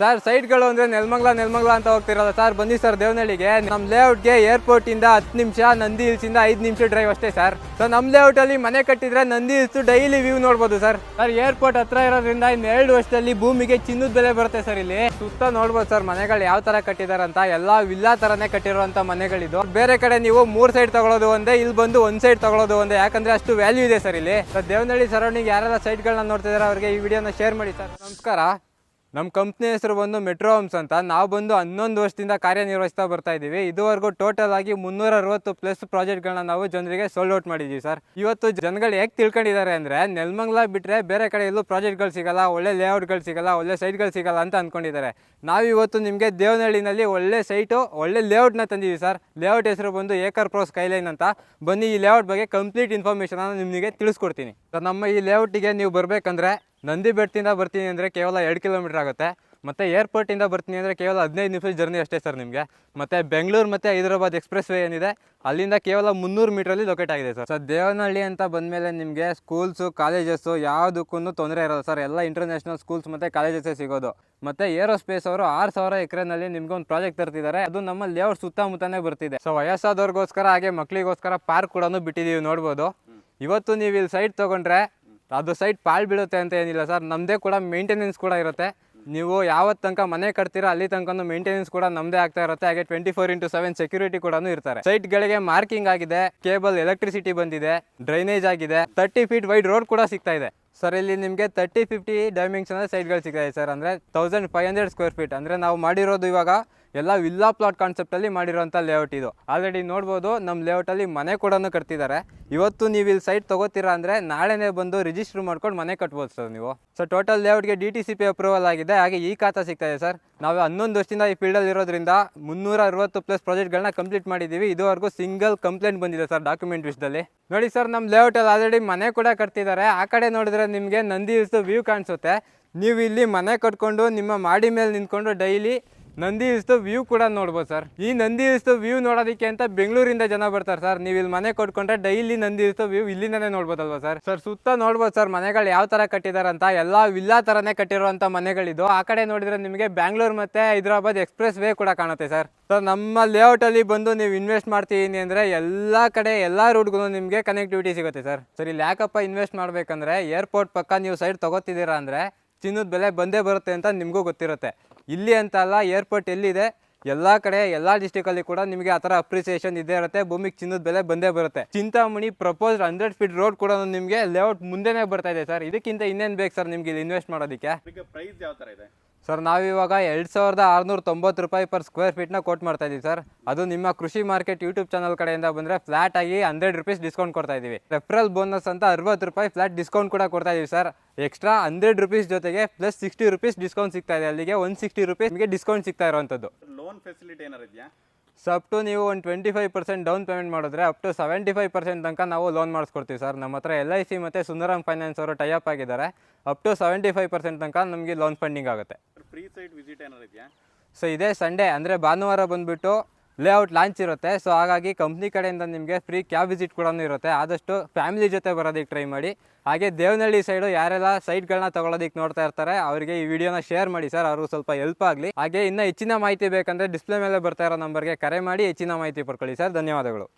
Sir ಸೈಟ್ಗಳು ಅಂದ್ರೆ ನೆಲಮಂಗ್ಲ ನೆಲಮಂಗ್ಲ ಅಂತ ಹೋಗ್ತಿರಲ್ಲ. Sir ಬನ್ನಿ ಸರ್ ದೇವನಹಳ್ಳಿಗೆ. ನಮ್ಮ ಲೇಔಟ್ಗೆ ಏರ್ಪೋರ್ಟ್ ಇಂದ ಹತ್ತು ನಿಮಿಷ, ನಂದಿ ಹಿಲ್ಸಿಂದ ಐದು ನಿಮಿಷ ಡ್ರೈವ್ ಅಷ್ಟೇ ಸರ್ ಸೊ ನಮ್ಮ ಲೇಔಟ್ ಅಲ್ಲಿ ಮನೆ ಕಟ್ಟಿದ್ರೆ ನಂದಿ ಹಿಲ್ಸು ಡೈಲಿ ವ್ಯೂ ನೋಡ್ಬೋದು ಸರ್ ಸರ್ ಏರ್ಪೋರ್ಟ್ ಹತ್ರ ಇರೋದ್ರಿಂದ ಇನ್ನೆರಡು ವರ್ಷದಲ್ಲಿ ಭೂಮಿಗೆ ಚಿನ್ನದ ಬೆಲೆ ಬರುತ್ತೆ ಸರ್ ಇಲ್ಲಿ. ಸುತ್ತ ನೋಡ್ಬೋದು ಸರ್ ಮನೆಗಳು ಯಾವ ತರ ಕಟ್ಟಿದ್ದಾರೆ ಅಂತ ಎಲ್ಲಾ ವಿಲ್ಲಾ ತರನೇ ಕಟ್ಟಿರುವಂತ ಮನೆಗಳಿದು. ಬೇರೆ ಕಡೆ ನೀವು ಮೂರು ಸೈಡ್ ತಗೊಳ್ಳೋದು ಒಂದೇ ಇಲ್ಲಿ ಬಂದು ಒಂದ್ ಸೈಡ್ ತಗೊಳ್ಳೋದು ಒಂದೇ. ಯಾಕಂದ್ರೆ ಅಷ್ಟು ವ್ಯಾಲ್ಯೂ ಇದೆ ಸರ್ ಇಲ್ಲಿ. ಸರ್ ದೇವನಹಳ್ಳಿ ಸರೌಂಡಿಂಗ್ ಯಾರೆಲ್ಲ ಸೈಟ್ಗಳನ್ನ ನೋಡ್ತಿದಾರೆ ಅವರಿಗೆ ಈ ವಿಡಿಯೋನ ಶೇರ್ ಮಾಡಿ ಸರ್ ನಮಸ್ಕಾರ. ನಮ್ಮ ಕಂಪ್ನಿ ಹೆಸರು ಬಂದು ಮೆಟ್ರೋ ಹೋಮ್ಸ್ ಅಂತ. ನಾವು ಬಂದು ಹನ್ನೊಂದು ವರ್ಷದಿಂದ ಕಾರ್ಯನಿರ್ವಹಿಸ್ತಾ ಬರ್ತಾ ಇದ್ದೀವಿ ಇದುವರೆಗೂ ಟೋಟಲ್ ಆಗಿ ಮುನ್ನೂರ ಅರವತ್ತು ಪ್ಲಸ್ ಪ್ರಾಜೆಕ್ಟ್ಗಳನ್ನ ನಾವು ಜನರಿಗೆ ಸೋಲ್ಡ್ ಔಟ್ ಮಾಡಿದ್ದೀವಿ ಸರ್. ಇವತ್ತು ಜನಗಳು ಹೇಗೆ ತಿಳ್ಕೊಂಡಿದ್ದಾರೆ ಅಂದರೆ, ನೆಲಮಂಗ್ಲ ಬಿಟ್ಟರೆ ಬೇರೆ ಕಡೆ ಎಲ್ಲೂ ಪ್ರಾಜೆಕ್ಟ್ಗಳು ಸಿಗಲ್ಲ, ಒಳ್ಳೆ ಲೇಔಟ್ಗಳು ಸಿಗಲ್ಲ, ಒಳ್ಳೆ ಸೈಟ್ಗಳು ಸಿಗಲ್ಲ ಅಂತ ಅಂದ್ಕೊಂಡಿದ್ದಾರೆ ನಾವಿವತ್ತು ನಿಮಗೆ ದೇವನಹಳ್ಳಿನಲ್ಲಿ ಒಳ್ಳೆ ಸೈಟು, ಒಳ್ಳೆ ಲೇಔಟ್ನ ತಂದಿದ್ದೀವಿ ಸರ್. ಲೇಔಟ್ ಹೆಸರು ಬಂದು ಏಕರ್ ಪ್ರೋಸ್ ಸ್ಕೈಲೈನ್ ಅಂತ. ಬನ್ನಿ ಈ ಲೇಔಟ್ ಬಗ್ಗೆ ಕಂಪ್ಲೀಟ್ ಇನ್ಫಾರ್ಮೇಷನ್ ನಿಮಗೆ ತಿಳಿಸ್ಕೊಡ್ತೀನಿ. ಸರ್, ನಮ್ಮ ಈ ಲೇಔಟಿಗೆ ನೀವು ಬರಬೇಕಂದ್ರೆ ನಂದಿ ಬೆಟ್ಟದಿಂದ ಬರ್ತೀನಿ ಅಂದರೆ ಕೇವಲ ಎರಡು ಕಿಲೋಮೀಟರ್ ಆಗುತ್ತೆ. ಮತ್ತು ಏರ್ಪೋರ್ಟಿಂದ ಬರ್ತೀನಿ ಅಂದರೆ ಕೇವಲ ಹದಿನೈದು ನಿಮಿಷ ಜರ್ನಿ ಅಷ್ಟೇ ಸರ್ ನಿಮಗೆ. ಮತ್ತು ಬೆಂಗಳೂರು ಮತ್ತು ಹೈದರಾಬಾದ್ ಎಕ್ಸ್ಪ್ರೆಸ್ ವೇ ಏನಿದೆ ಅಲ್ಲಿಂದ ಕೇವಲ ಮುನ್ನೂರು ಮೀಟ್ರಲ್ಲಿ ಲೊಕೇಟ್ ಆಗಿದೆ ಸರ್. ಸರ್ ದೇವನಹಳ್ಳಿ ಅಂತ ಬಂದಮೇಲೆ ನಿಮಗೆ ಸ್ಕೂಲ್ಸು ಕಾಲೇಜಸ್ಸು ಯಾವುದಕ್ಕೂ ತೊಂದರೆ ಇರೋಲ್ಲ ಸರ್. ಎಲ್ಲ ಇಂಟರ್ನ್ಯಾಷನಲ್ ಸ್ಕೂಲ್ಸ್ ಮತ್ತು ಕಾಲೇಜಸ್ಸೇ ಸಿಗೋದು. ಮತ್ತು ಏರೋಸ್ಪೇಸ್ ಅವರು ಆರು ಸಾವಿರ ಎಕರೆನಲ್ಲಿ ನಿಮಗೆ ಒಂದು ಪ್ರಾಜೆಕ್ಟ್ ತರ್ತಿದ್ದಾರೆ. ಅದು ನಮ್ಮ ಲೇಔಟ್ ಸುತ್ತಮುತ್ತನೇ ಬರ್ತಿದೆ. ಸೊ ವಯಸ್ಸಾದವ್ರಿಗೋಸ್ಕರ ಹಾಗೆ ಮಕ್ಕಳಿಗೋಸ್ಕರ ಪಾರ್ಕ್ ಕೂಡ ಬಿಟ್ಟಿದ್ದೀವಿ ನೋಡ್ಬೋದು. ಇವತ್ತು ನೀವು ಇಲ್ಲಿ ಸೈಟ್ ತೊಗೊಂಡ್ರೆ ಅದು ಸೈಟ್ ಪಾಳು ಬೀಳುತ್ತೆ ಅಂತ ಏನಿಲ್ಲ ಸರ್. ನಮ್ಮದೇ ಕೂಡ ಮೇಂಟೆನೆನ್ಸ್ ಕೂಡ ಇರುತ್ತೆ. ನೀವು ಯಾವತ್ತು ತನಕ ಮನೆ ಕಟ್ತೀರಾ ಅಲ್ಲಿ ತನಕ ಮೇಂಟೆನೆನ್ಸ್ ಕೂಡ ನಮ್ಮದೇ ಆಗ್ತಾ ಇರುತ್ತೆ. ಹಾಗೆ twenty four into seven security ಕೂಡ ಇರ್ತಾರೆ ಸೈಟ್ಗಳಿಗೆ ಮಾರ್ಕಿಂಗ್ ಆಗಿದೆ ಕೇಬಲ್ ಎಲೆಕ್ಟ್ರಿಸಿಟಿ ಬಂದಿದೆ ಡ್ರೈನೇಜ್ ಆಗಿದೆ. ತರ್ಟಿ ಫೀಟ್ ವೈಡ್ ರೋಡ್ ಕೂಡ ಸಿಗ್ತಾ ಇದೆ. ಸರ್ ಇಲ್ಲಿ ನಿಮಗೆ ತರ್ಟಿ ಫಿಫ್ಟಿ ಡೈಮೆನ್ಷನ್ ಸೈಟ್ಗಳು ಸಿಗ್ತಾ ಇದೆ ಸರ್ ಅಂದರೆ thousand five hundred square feet ಅಂದರೆ ನಾವು ಮಾಡಿರೋದು ಇವಾಗ ಎಲ್ಲ ವಿಲ್ಲಾ ಪ್ಲಾಟ್ ಕಾನ್ಸೆಪ್ಟಲ್ಲಿ ಮಾಡಿರೋಂಥ ಲೇಔಟ್ ಇದು. ಆಲ್ರೆಡಿ ನೋಡ್ಬೋದು ನಮ್ಮ ಲೇಔಟಲ್ಲಿ ಮನೆ ಕೂಡ ಕಟ್ತಿದ್ದಾರೆ ಇವತ್ತು ನೀವು ಇಲ್ಲಿ ಸೈಟ್ ತೊಗೋತೀರಾ ಅಂದರೆ ನಾಳೆನೇ ಬಂದು ರಿಜಿಸ್ಟರ್ ಮಾಡ್ಕೊಂಡು ಮನೆ ಕಟ್ಬೋದು ಸರ್ ನೀವು. So total ಲೇಔಟ್ಗೆ D T C P approval ಆಗಿದೆ. ಹಾಗೆ ಈ ಖಾತಾ ಸಿಗ್ತಾ ಇದೆ ಸರ್ ನಾವು ಹನ್ನೊಂದು ವರ್ಷದಿಂದ ಈ ಫೀಲ್ಡಲ್ಲಿ ಇರೋದ್ರಿಂದ ಮುನ್ನೂರ ಅರವತ್ತು ಪ್ಲಸ್ ಪ್ರಾಜೆಕ್ಟ್ಗಳನ್ನ ಕಂಪ್ಲೀಟ್ ಮಾಡಿದ್ದೀವಿ ಇದುವರೆಗೂ ಸಿಂಗಲ್ ಕಂಪ್ಲೇಂಟ್ ಬಂದಿದೆ ಸರ್ ಡಾಕ್ಯುಮೆಂಟ್ ವಿಷಯದಲ್ಲಿ ನೋಡಿ ಸರ್ ನಮ್ಮ ಲೇಔಟಲ್ಲಿ ಆಲ್ರೆಡಿ ಮನೆ ಕೂಡ ಕಟ್ತಿದ್ದಾರೆ ಆ ಕಡೆ ನೋಡಿದ್ರೆ ನಿಮಗೆ ನಂದಿ ಹಿಲ್ಸ್ ವ್ಯೂ ಕಾಣಿಸುತ್ತೆ. ನೀವು ಇಲ್ಲಿ ಮನೆ ಕಟ್ಕೊಂಡು ನಿಮ್ಮ ಮಾಡಿ ಮೇಲೆ ನಿಂತ್ಕೊಂಡು ಡೈಲಿ ನಂದಿ ಹಿಲ್ಸ್ ವ್ಯೂ ಕೂಡ ನೋಡ್ಬೋದು ಸರ್. ಈ ನಂದಿ ಹಿಲ್ಸ್ ವ್ಯೂ ನೋಡೋದಕ್ಕೆ ಅಂತ ಬೆಂಗಳೂರಿಂದ ಜನ ಬರ್ತಾರೆ ಸರ್. ನೀವು ಇಲ್ಲಿ ಮನೆ ಕೊಟ್ಕೊಂಡ್ರೆ ಡೈಲಿ ನಂದಿ ಹಿಲ್ಸ್ ವ್ಯೂ ಇಲ್ಲಿಂದನೇ ನೋಡ್ಬೋದಲ್ವಾ ಸರ್? ಸರ್, ಸುತ್ತ ನೋಡ್ಬೋದು ಸರ್, ಮನೆಗಳು ಯಾವ ತರ ಕಟ್ಟಿದ್ದಾರೆ ಅಂತ. ಎಲ್ಲ ವಿಲ್ಲಾ ತರನೇ ಕಟ್ಟಿರುವಂತ ಮನೆಗಳಿದ್ದು. ಆ ಕಡೆ ನೋಡಿದ್ರೆ ನಿಮಗೆ ಬ್ಯಾಂಗ್ಳೂರ್ ಮತ್ತೆ ಹೈದರಾಬಾದ್ ಎಕ್ಸ್ಪ್ರೆಸ್ ವೇ ಕೂಡ ಕಾಣುತ್ತೆ ಸರ್. ಸರ್, ನಮ್ಮ ಲೇಔಟ್ ಅಲ್ಲಿ ಬಂದು ನೀವು ಇನ್ವೆಸ್ಟ್ ಮಾಡ್ತೀನಿ ಅಂದ್ರೆ ಎಲ್ಲಾ ಕಡೆ, ಎಲ್ಲಾ ರೂಟ್ಗೂ ನಿಮಗೆ ಕನೆಕ್ಟಿವಿಟಿ ಸಿಗುತ್ತೆ ಸರ್. ಸರ್, ಇಲ್ಲಿ ಯಾಕಪ್ಪ ಇನ್ವೆಸ್ಟ್ ಮಾಡ್ಬೇಕಂದ್ರೆ, ಏರ್ಪೋರ್ಟ್ ಪಕ್ಕ ನೀವು ಸೈಡ್ ತಗೋತಿದ್ದೀರಾ ಅಂದ್ರೆ ಚಿನ್ನದ ಬೆಲೆ ಬಂದೇ ಬರುತ್ತೆ ಅಂತ ನಿಮಗೂ ಗೊತ್ತಿರುತ್ತೆ. ಇಲ್ಲಿ ಅಂತ ಅಲ್ಲ ಏರ್ಪೋರ್ಟ್ ಎಲ್ಲಿದೆ? ಎಲ್ಲ ಕಡೆ, ಎಲ್ಲ ಡಿಸ್ಟಿಕಲ್ಲಿ ಕೂಡ ನಿಮಗೆ ಆ ಥರ ಅಪ್ರಿಸಿಯೇಷನ್ ಇದೇ ಇರುತ್ತೆ. ಭೂಮಿಗೆ ಚಿನ್ನದ ಬೆಲೆ ಬಂದೇ ಬರುತ್ತೆ. Chintamani proposed hundred feet road ಕೂಡ ನಿಮಗೆ ಲೇಔಟ್ ಮುಂದೆನೇ ಬರ್ತಾ ಇದೆ ಸರ್. ಇದಕ್ಕಿಂತ ಇನ್ನೇನು ಬೇಕು ಸರ್ ನಿಮ್ಗೆ ಇಲ್ಲಿ ಇನ್ವೆಸ್ಟ್ ಮಾಡೋದಕ್ಕೆ? ಪ್ರೈಸ್ ಯಾವ ಥರ ಇದೆ? ಸರ್ ನಾವಿವಾಗ ಎರಡು ಸಾವಿರದ ಆರುನೂರ ತೊಂಬತ್ತು ರೂಪಾಯಿ ಪರ್ ಸ್ಕ್ವೇರ್ ಫೀಟ್ನ ಕೋಟ್ ಮಾಡ್ತಾ ಇದ್ದೀವಿ ಸರ್ ಅದು ನಿಮ್ಮ ಕೃಷಿ ಮಾರ್ಕೆಟ್ ಯೂಟ್ಯೂಬ್ ಚಾನಲ್ ಕಡೆಯಿಂದ ಬಂದರೆ ಫ್ಲಾಟ್ ಆಗಿ ಹಂಡ್ರೆಡ್ ರುಪೀಸ್ ಡಿಸ್ಕೌಂಟ್ ಕೊಡ್ತಾ ಇದ್ದೀವಿ ರೆಫರಲ್ ಬೋನಸ್ ಅಂತ ಅರವತ್ತು ರೂಪಾಯಿ ಫ್ಲಾಟ್ ಡಿಸ್ಕೌಂಟ್ ಕೂಡ ಕೊಡ್ತಾ ಇದ್ದೀವಿ ಸರ್ ಎಕ್ಸ್ಟ್ರಾ ಹಂಡ್ರೆಡ್ ರುಪೀಸ್ ಜೊತೆಗೆ ಪ್ಲಸ್ ಸಿಕ್ಸ್ಟಿ ರುಪೀಸ್ ಡಿಸ್ಕೌಂಟ್ ಸಿಗ್ತಾ ಇದೆ. ಅಲ್ಲಿಗೆ ಒನ್ ಸಿಕ್ಸ್ಟಿ ರುಪೀಸ್ ನಿಮಗೆ ಡಿಸ್ಕೌಂಟ್ ಸಿಗ್ತಾ ಇರುವಂಥದ್ದು ಲೋನ್ ಫೆಸಿಲಿಟಿ ಏನಾರು ಇದೆಯಾ? ಸೊ ಅಪ್ ಟು ನೀವು ಒಂದು twenty five percent down payment ಮಾಡಿದ್ರೆ up to seventy five percent ತನಕ ನಾವು ಲೋನ್ ಮಾಡಿಸ್ಕೊಡ್ತೀವಿ ಸರ್ ನಮ್ಮ ಹತ್ರ ಎಲ್ ಐ ಸಿ ಮತ್ತು ಸುಂದರಂ ಫೈನಾನ್ಸ್ ಅವರು ಟೈಅಪ್ ಆಗಿದ್ದಾರೆ. Up to seventy five percent ತನಕ ನಮಗೆ ಲೋನ್ ಫಂಡಿಂಗ್ ಆಗುತ್ತೆ. ಫ್ರೀ ಸೈಟ್ ವಿಸಿಟ್ ಏನಾರು ಇದೆಯಾ? ಸೊ ಇದೇ ಸಂಡೇ, ಅಂದರೆ ಭಾನುವಾರ ಬಂದುಬಿಟ್ಟು ಲೇಔಟ್ ಲಾಂಚ್ ಇರುತ್ತೆ. ಸೊ ಹಾಗಾಗಿ ಕಂಪ್ನಿ ಕಡೆಯಿಂದ ನಿಮಗೆ ಫ್ರೀ ಕ್ಯಾಬ್ ವಿಸಿಟ್ ಕೂಡ ಇರುತ್ತೆ. ಆದಷ್ಟು ಫ್ಯಾಮಿಲಿ ಜೊತೆ ಬರೋದಕ್ಕೆ ಟ್ರೈ ಮಾಡಿ. ಹಾಗೆ ದೇವನಹಳ್ಳಿ ಸೈಡು ಯಾರೆಲ್ಲ ಸೈಟ್ಗಳನ್ನ ತೊಗೊಳೋದಕ್ಕೆ ನೋಡ್ತಾ ಇರ್ತಾರೆ, ಅವರಿಗೆ ಈ ವಿಡಿಯೋನ ಶೇರ್ ಮಾಡಿ ಸರ್. ಅವ್ರಿಗೂ ಸ್ವಲ್ಪ ಹೆಲ್ಪ್ ಆಗಲಿ. ಹಾಗೆ ಇನ್ನೂ ಹೆಚ್ಚಿನ ಮಾಹಿತಿ ಬೇಕಂದರೆ ಡಿಸ್ಪ್ಲೇ ಮೇಲೆ ಬರ್ತಾ ಇರೋ ನಂಬರ್ಗೆ ಕರೆ ಮಾಡಿ ಹೆಚ್ಚಿನ ಮಾಹಿತಿ ಪಡ್ಕೊಳ್ಳಿ ಸರ್. ಧನ್ಯವಾದಗಳು.